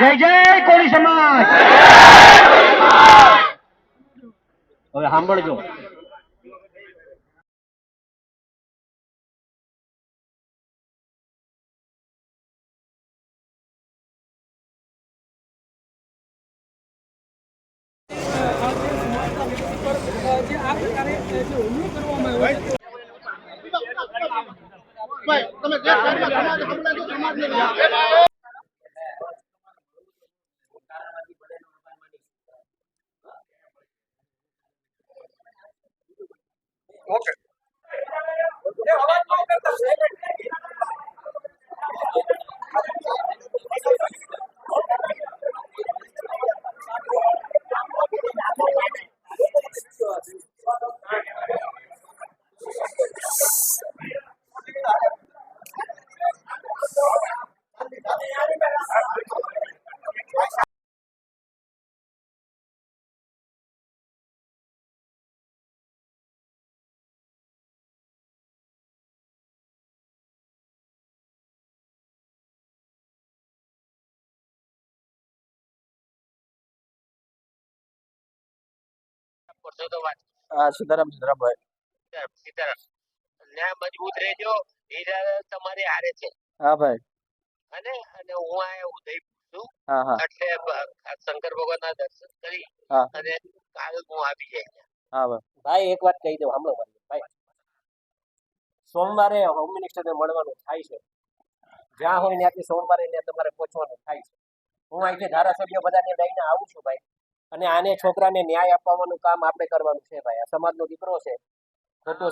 જય જય કોળી સમાજ! હવે સાંભળજો. Okay. હા સીતારામ સીતારામભાઈ સીતારામ ન્યા મજબૂત રહેજો હીરા તમારી હારે છે. હા ભાઈ. અને અને હું આ ઉદયપુર છું. હા હા. એટલે બ- શંકર ભગવાનના દર્શન કરી અને કાલ હું આવી જઈશ હા ભાઈ. ભાઈ એક વાત કહી દઉં હમણાં મારી ભાઈ. સોમવારે હોમ મિનિસ્ટરને મળવાનું થાય છે. જ્યાં હોય ત્યાંથી સોમવારે ત્યાં તમારે પહોંચવાનું થાય છે. હું અહીંથી ધારાસભ્ય બધાને લઈને આવું છું ભાઈ. અને આને છોકરાને ન્યાય અપાવવાનું કામ આપણે કરવાનું છે ભાઈ. આ સમાજનો દીકરો છે. ખોટો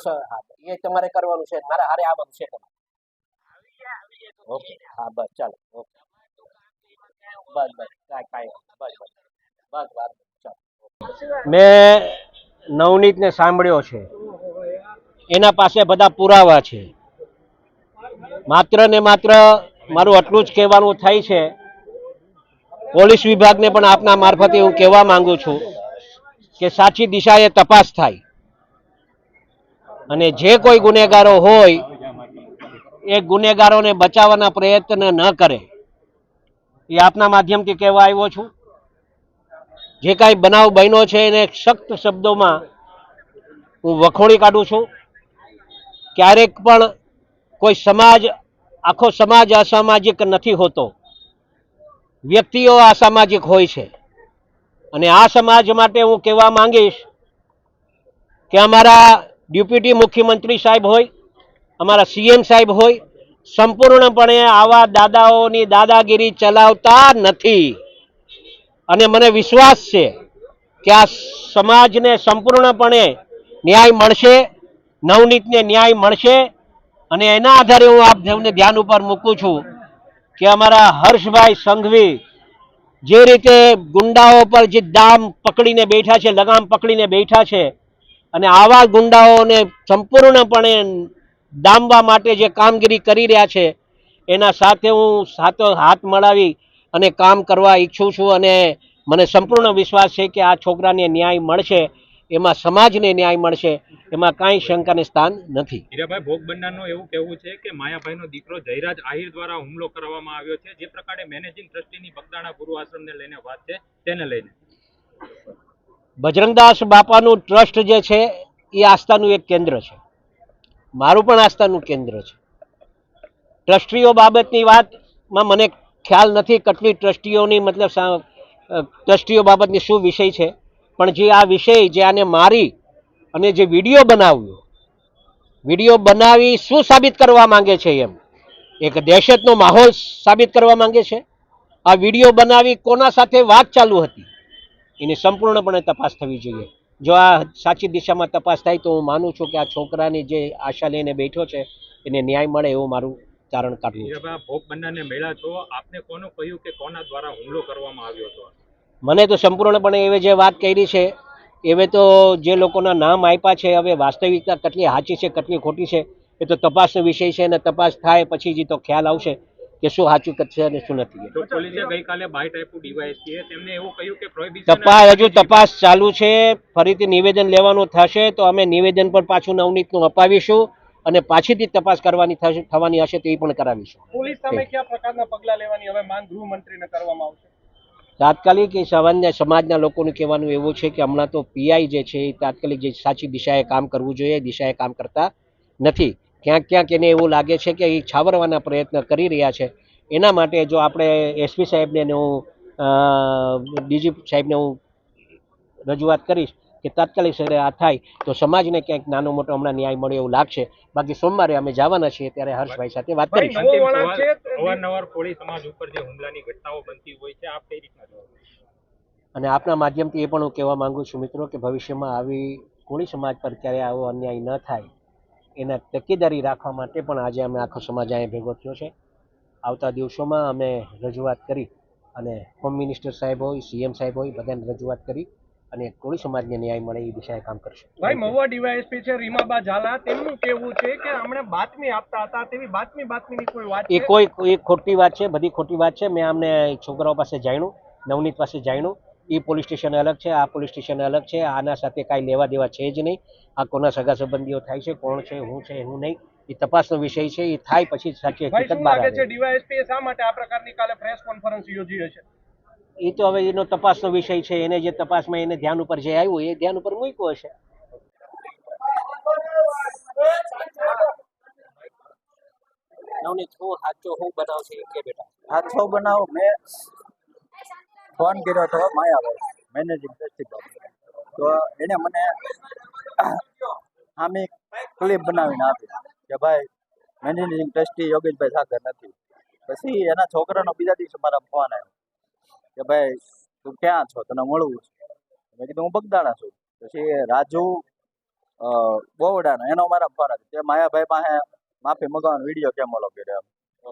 એ તમારે કરવાનું છે. મારા હારે આવવાનું છે તમારે. ઓકે. હા, બસ, ચાલો. ઓકે. બસ બસ. કાંઈ કાંઈ બસ બસ. બસ બસ. ચાલો. મેં નવનીતને સાંભળ્યો છે. એના પાસે બધા પુરાવા છે. માત્ર ને માત્ર મારું આટલું જ કહેવાનું થાય છે. પોલીસ વિભાગને પણ આપના મારફતે હું કહેવા માંગુ છું કે સાચી દિશાએ તપાસ થાય. અને જે કોઈ ગુનેગારો હોય, એ ગુનેગારોને બચાવવાના પ્રયત્ન ન કરે. એ આપના માધ્યમથી કહેવા આવ્યો છું. જે કાંઈ બનાવ બન્યો છે, એને સખ્ત શબ્દોમાં હું વખોડી કાઢું છું. ક્યારેક પણ કોઈ સમાજ, આખો સમાજ અસામાજિક નથી હોતો. વ્યક્તિઓ અસામાજિક હોય છે. અને આ સમાજ માટે હું કહેવા માંગીશ કે અમારા ડેપ્યુટી મુખ્યમંત્રી સાહેબ હોય, અમારા સીએમ સાહેબ હોય, સંપૂર્ણપણે આવા દાદાઓની દાદાગીરી ચલાવતા નથી. અને મને વિશ્વાસ છે કે આ સમાજને સંપૂર્ણપણે ન્યાય મળશે, નવનીતને ન્યાય મળશે, અને એના આધારે હું આપ સૌને ધ્યાન ઉપર મૂકું છું. કે અમારા હર્ષભાઈ સંઘવી જે રીતે ગુંડાઓ પર જે દામ પકડીને બેઠા છે, લગામ પકડીને બેઠા છે અને આવા ગુંડાઓને સંપૂર્ણપણે ડામવા માટે જે કામગીરી કરી રહ્યા છે, એના સાથે હું સાથો હાથ મળાવી અને કામ કરવા ઈચ્છું છું અને મને સંપૂર્ણ વિશ્વાસ છે કે આ છોકરાને ન્યાય મળશે. એમાં સમાજને ન્યાય મળશે એમાં કાંઈ શંકાને સ્થાન નથી. હીરાભાઈ ભોગ બનનારનું એવું કહેવું છે કે માયાભાઈનો દીકરો જયરાજ આહિર દ્વારા હુમલો કરવામાં આવ્યો છે. જે પ્રકારે મેનેજિંગ ટ્રસ્ટીની બગદાણા ગુરુ આશ્રમને લઈને વાત છે તેને લઈને. બજરંગદાસ બાપાનું ટ્રસ્ટ જે છે એ આસ્થાનું એક કેન્દ્ર છે. મારું પણ આસ્થાનું કેન્દ્ર છે. ટ્રસ્ટીઓ બાબતની વાતમાં મને ખ્યાલ નથી કેટલી ટ્રસ્ટીઓની મતલબ ટ્રસ્ટીઓ બાબતની શું વિષય છે. પણ જે આ વિષય જે આને મારી અને જે વીડિયો બનાવ્યો, વીડિયો બનાવી શું સાબિત કરવા માંગે છે એમ? એક દહેશતનો માહોલ સાબિત કરવા માંગે છે? આ વીડિયો બનાવી કોના સાથે વાત ચાલુ હતી? એની સંપૂર્ણપણે તપાસ થવી જોઈએ. જો આ સાચી દિશામાં તપાસ થાય તો હું માનું છું કે આ છોકરાની જે આશા લઈને બેઠો છે, એને ન્યાય મળે એવું મારું તારણ કાઢવું ભોગ બંને મળ્યા છો, આપને કોનું કહ્યું કે કોના દ્વારા હુમલો કરવામાં આવ્યો હતો? મને તો સંપૂર્ણપણે એવે જે વાત કરી છે એવે તો જે લોકોના નામ આપ્યા છે હવે વાસ્તવિકતા કેટલી સાચી છે કેટલી ખોટી છે એ તો તપાસનો વિષય છે અને તપાસ થાય પછી જ તો ખ્યાલ આવશે કે શું સાચું છે અને શું નથી. પોલીસે ગઈકાલે બાઇટ આપ્યું એવું કહ્યું કે પ્રોહિબિશન તપાસ હજુ તપાસ ચાલુ છે ફરીથી નિવેદન લેવાનું થશે તો અમે નિવેદન પર પાછું નવનીતનું અપાવીશું અને પાછીથી તપાસ કરવાની થવાની હશે તો એ પણ કરાવીશું. પોલીસ સામે કયા પ્રકારના પગલાં લેવાની હવે માંગ ગૃહમંત્રીને કરવામાં આવશે? તાત્કાલિક એ સામાન્ય સમાજના લોકોનું કહેવાનું એવું છે કે હમણાં તો પીઆઈ જે છે એ તાત્કાલિક જે સાચી દિશાએ કામ કરવું જોઈએ દિશાએ કામ કરતા નથી. ક્યાંક ક્યાંક એને એવું લાગે છે કે એ છાવરવાના પ્રયત્ન કરી રહ્યા છે. એના માટે જો આપણે એસપી સાહેબને હું ડીજી સાહેબને હું રજૂઆત કરીશ કે તાત્કાલિક સરે આ થાય તો સમાજને ક્યાંક નાનો મોટો હમણાં ન્યાય મળે એવું લાગશે. બાકી સોમવારે અમે જવાના છીએ ત્યારે હર્ષભાઈ સાથે વાત કરીશું. અવારનવાર કોળી સમાજ ઉપર જે હુમલાની ઘટનાઓ બનતી હોય છે આપ કઈ રીતના જોવો? અને આપના માધ્યમથી એ પણ હું કહેવા માંગુ છું મિત્રો કે ભવિષ્યમાં આવી કોળી સમાજ પર ક્યારે આવો અન્યાય ન થાય એના તકેદારી રાખવા માટે પણ આજે અમે આખો સમાજ અહીંયા ભેગો થયો છે. આવતા દિવસોમાં અમે રજૂઆત કરી અને હોમ મિનિસ્ટર સાહેબ હોય સીએમ સાહેબ હોય બધાને રજૂઆત કરી અને કોળી સમાજને ન્યાય મળે એ દિશાએ કામ કરશું. ભાઈ મહુવા ડીવાયએસપી છે રીમાબા ઝાલા. તેમનું કહેવું છે કે અમને બાતમી આપતા હતા તેવી બાતમી બાતમીની કોઈ વાત એ કોઈ એ ખોટી વાત છે બધી ખોટી વાત છે. મેં અમને છોકરાઓ પાસે જાણ્યું નવનીત પાસે જાણ્યું. એ પોલીસ સ્ટેશન અલગ છે આ પોલીસ સ્ટેશન અલગ છે. આના સાથે કાંઈ લેવા દેવા છે જ નહીં. આ કોના સગા સંબંધીઓ થાય છે કોણ છે હું છે હું નહીં. એ તપાસનો વિષય છે એ થાય પછી સાચી હકીકત બહાર આવે. છે ડીવાયએસપી શા માટે આ પ્રકારની કાલે પ્રેસ કોન્ફરન્સ યોજી હશે? એ તો હવે એનો તપાસનો વિષય છે એને જે તપાસમાં એને ધ્યાન ઉપર જે આવ્યું એ ધ્યાન ઉપર મૂક્યું હશે. નવનીત હું હું બનાવશે એ કે બેટા? આ છ બનાવ મેં ફોન કર્યો હતો માયાભાઈ મેનેજિંગ ટ્રસ્ટી તો એને મને આમે ક્લિપ બનાવીને આપી કે ભાઈ મેનેજિંગ ટ્રસ્ટી યોગેશભાઈ સાગર નથી. પછી એના છોકરાનો બીજા દિવસે મારા ફોન આવ્યો. કે ભાઈ તું ક્યાં છો? તને મળવું છે? મેં કીધું હું બગદાણા છું. પછી રાજુ બોવડાનો એનો મારા ફોન હતો. તે માયાભાઈ પાસે માફી મગાવવાનો વીડિયો કેમ ઓલો કર્યો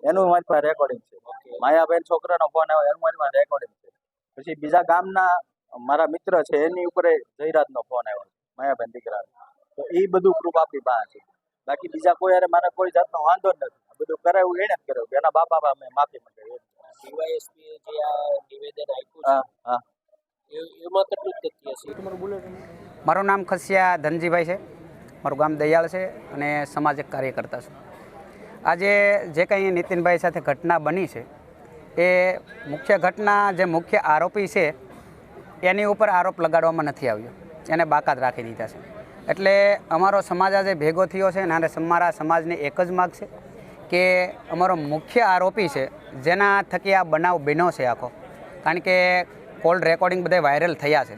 એનું મારી પાસે રેકોર્ડિંગ છે. માયાભાઈ છોકરાનો ફોન આવ્યો એનું મારી પાસે રેકોર્ડિંગ છે. પછી બીજા ગામના મારા મિત્ર છે એની ઉપર જયરાજનો ફોન આવ્યો માયાભાઈ દીકરાનો. તો એ બધું પ્રૂફ આપણી પાસે છે. બાકી બીજા કોઈ અરે મને કોઈ જાતનો વાંધો જ નથી. બધું કરાવ્યું એને જ કરાવ્યું. એના બાપા મેં માફી માંગી ડીવાયએસપી જે આ નિવેદન આપ્યું હા હા. છે એમાં કેટલું તથ્ય છે? મારું નામ ખસિયા ધનજીભાઈ છે. મારું ગામ દયાળ છે અને સમાજ એક કાર્યકર્તા છું. આજે જે કંઈ નીતિનભાઈ સાથે ઘટના બની છે એ મુખ્ય ઘટના જે મુખ્ય આરોપી છે એની ઉપર આરોપ લગાડવામાં નથી આવ્યો. એને બાકાત રાખી દીધા છે. એટલે અમારો સમાજ આજે ભેગો થયો છે અને અમારા સમાજની એક જ માગ છે. કે અમારો મુખ્ય આરોપી છે, જેના થકી આ બનાવ બન્યો છે આખો. કારણ કે કોલ રેકોર્ડિંગ બધા વાયરલ થયા છે.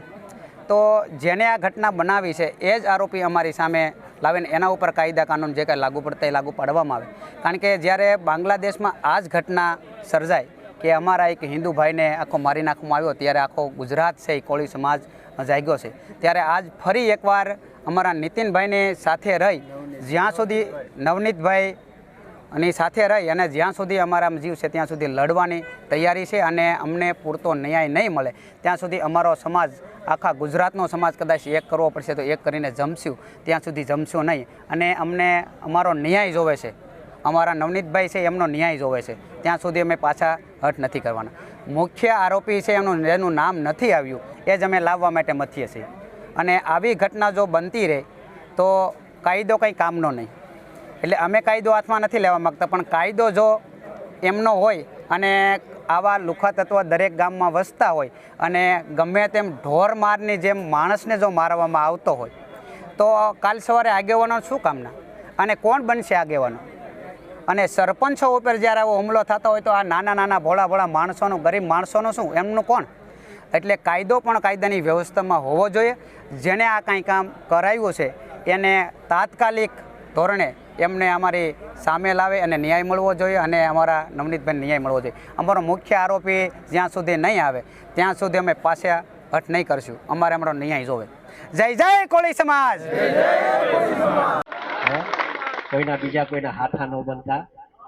તો જેને આ ઘટના બનાવી છે, એ જ આરોપી અમારી સામે લાવીને એના ઉપર કાયદા કાનૂન જે કાંઈ લાગુ પડતા એ લાગુ પાડવામાં આવે. કારણ કે જ્યારે બાંગ્લાદેશમાં આ જ ઘટના સર્જાય કે અમારા એક હિન્દુ ભાઈને આખો મારી નાખવામાં આવ્યો, ત્યારે આખો ગુજરાત છે, એ કોળી સમાજ જાગ્યો છે. ત્યારે આજ ફરી એકવાર અમારા નીતિનભાઈને સાથે રહી જ્યાં સુધી નવનીતભાઈ અને સાથે રહી અને જ્યાં સુધી અમારા જીવ છે ત્યાં સુધી લડવાની તૈયારી છે અને અમને પૂરતો ન્યાય નહીં મળે, ત્યાં સુધી અમારો સમાજ, આખા ગુજરાતનો સમાજ કદાચ એક કરવો પડશે તો એક કરીને જમશું, ત્યાં સુધી જમશું નહીં. અને અમને અમારો ન્યાય જોવે છે. અમારા નવનીતભાઈ છે એમનો ન્યાય જોવે છે. ત્યાં સુધી અમે પાછા હટ નથી કરવાના. મુખ્ય આરોપી છે એમનું જેનું નામ નથી આવ્યું, એ જ અમે લાવવા માટે મથીએ છીએ. અને આવી ઘટના જો બનતી રહે, તો કાયદો કંઈ કામનો નહીં. એટલે અમે કાયદો હાથમાં નથી લેવા માગતા, પણ કાયદો જો એમનો હોય અને આવા લુખા તત્વ દરેક ગામમાં વસતા હોય અને ગમે તેમ ઢોર મારની જેમ માણસને જો મારવામાં આવતો હોય, તો કાલ સવારે આગેવાનો શું કામના? અને કોણ બનશે આગેવાનો? અને સરપંચો ઉપર જ્યારે આવો હુમલો થતો હોય તો આ નાના નાના ભોળા ભોળા માણસોનું, ગરીબ માણસોનું શું? એમનું કોણ? એટલે કાયદો પણ કાયદાની વ્યવસ્થામાં હોવો જોઈએ. જેણે આ કાંઈ કામ કરાવ્યું છે, એને તાત્કાલિક ધોરણે એમને અમારી સામે લાવે અને ન્યાય મળવો જોઈએ અને અમારા નવનીતભાઈને ન્યાય મળવો જોઈએ. અમારો મુખ્ય આરોપી જ્યાં સુધી નહીં આવે, ત્યાં સુધી અમે પાછા હટ નહીં કરશું. અમારે અમારો ન્યાય જોવે. જય જય કોળી સમાજ? કોઈના બીજા કોઈના હાથા ન બનતા.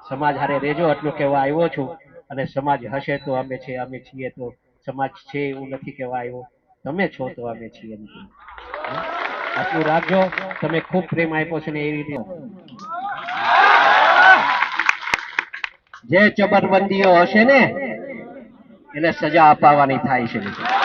સમાજ હારે રેજો એટલું કહેવા આવ્યો છું. અને સમાજ હશે તો અમે છે, અમે છીએ તો સમાજ છે એવું નથી કહેવા આવ્યો. તમે છો તો અમે છીએ એમ? આટલું રાખજો. તમે ખૂબ પ્રેમ આપ્યો છે ને એવી રીતે. જે ચબરબંધીઓ હશે ને, એને સજા અપાવવાની થાય છે.